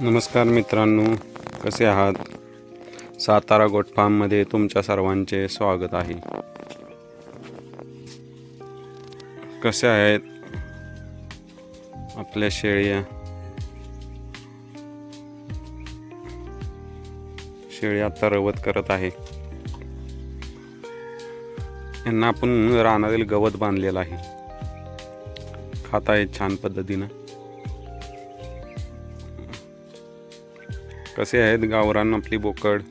नमस्कार मित्रांनो कसे आहात? सातारा गोट फार्ममध्ये तुमच्या सर्वांचे स्वागत आहे. कसे आहेत आपल्या शेळ्या? शेळी आता रवत करत आहे. यांना आपण रानातील गवत बांधलेलं आहे. खात आहेत छान पद्धतीनं. कसे आहेत गावरान आपली बोकड?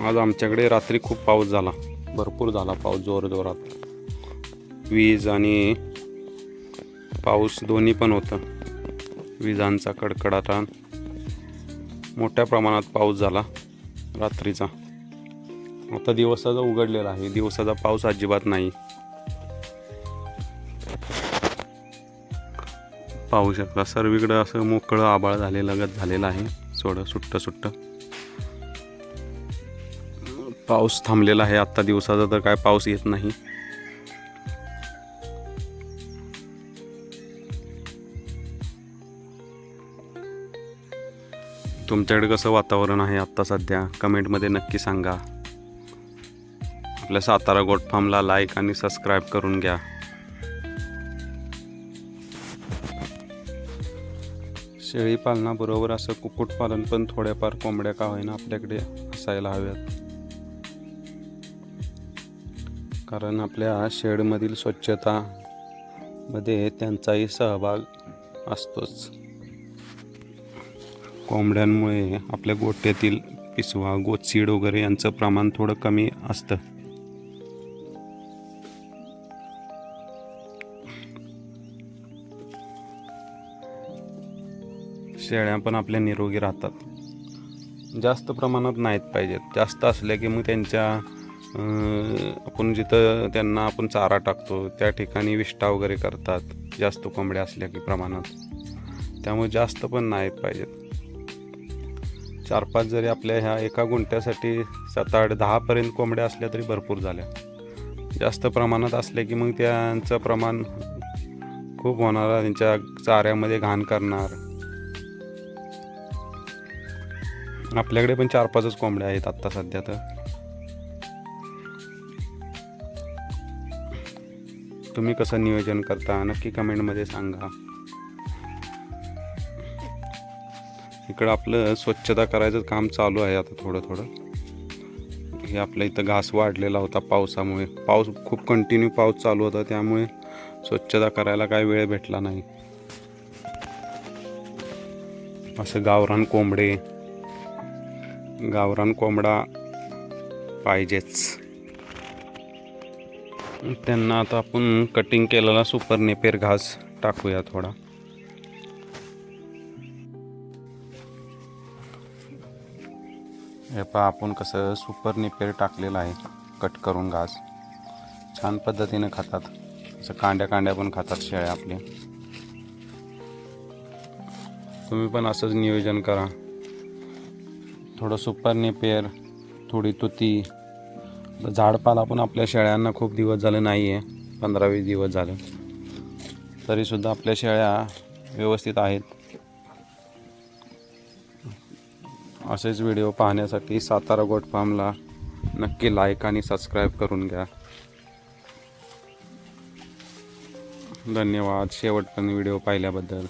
आज आमच्याकडे रात्री खूप पाऊस झाला. भरपूर झाला पाऊस जोर जोरात वीज आणि पाऊस दोन्ही पण होतं. विजांचा कडकडाटा मोठ्या प्रमाणात पाऊस झाला रात्रीचा. आता दिवसाचा उघडलेला आहे. दिवसाचा पाऊस अजिबात नाही. पाहू शकता. सर्वीकडं असं मोकळं आबाळ झालेलंगत झालेलं आहे. थोडं सुट्ट सुट्ट. पाऊस थांबलेला आहे. आत्ता दिवसाचा तर काय पाऊस येत नाही. तुमच्याकडे कसं वातावरण आहे आत्ता सध्या? कमेंटमध्ये नक्की सांगा. आपल्या सातारा गोट फार्मला लाईक आणि सबस्क्राईब करून घ्या. शेळी पालनाबरोबर असं कुक्कुटपालन पण थोड्याफार कोंबड्या का होईना आपल्याकडे असायला हव्यात. कारण आपल्या शेडमधील स्वच्छता मध्ये त्यांचाही सहभाग असतोच. कोंबड्यांमुळे आपल्या गोट्यातील पिसवा गोचीड वगैरे यांचं प्रमाण थोडं कमी असतं. शेळ्या पण आपल्या निरोगी राहतात. जास्त प्रमाणात नाहीत पाहिजेत. जास्त असल्या की मग त्यांच्या आपण जिथं त्यांना आपण चारा टाकतो त्या ठिकाणी विष्ठा वगैरे करतात. जास्त कोंबड्या असल्या की प्रमाणात. त्यामुळे जास्त पण नाहीत पाहिजेत. चार पाच जरी आपल्या ह्या एका गुंट्यासाठी सात आठ दहापर्यंत कोंबड्या असल्या तरी भरपूर झाल्या. जास्त प्रमाणात असल्या की मग त्यांचं प्रमाण खूप होणार त्यांच्या चाऱ्यामध्ये घाण करणार. आपल्याकडे पण चार पाचच कोंबड्या आहेत आत्ता सध्या तर. तुम्ही कसं नियोजन करता? नक्की कमेंटमध्ये सांगा. इकडं आपलं स्वच्छता करायचं काम चालू आहे आता थोडं थोडं. हे आपल्या इथं घास वाढलेला होता पावसामुळे. पाऊस खूप कंटिन्यू पाऊस चालू होता त्यामुळे स्वच्छता करायला काय वेळ भेटला नाही. असं गावरान कोंबडे गावरान कोंबडा पाहिजेच. त्यांना आता आपण कटिंग केलेला सुपर नेपेर घास टाकूया थोडा. हे पहा आपण कसं सुपर निपेर टाकलेलं आहे कट करून घास. छान पद्धतीनं खातात. असं कांड्या कांड्या पण खातात शेळ्या आपले. तुम्ही पण असंच नियोजन करा. थोडं सुपर पेअर थोडी तुती. झाडपाला पण आपल्या शेळ्यांना खूप दिवस झाले नाही आहे पंधरा वीस दिवस झाले. तरीसुद्धा आपल्या शेळ्या व्यवस्थित आहेत. असेच व्हिडिओ पाहण्यासाठी सातारा गोट फार्मला नक्की लाईक आणि सबस्क्राईब करून घ्या. धन्यवाद. शेवटपर्यंत व्हिडिओ पाहिल्याबद्दल.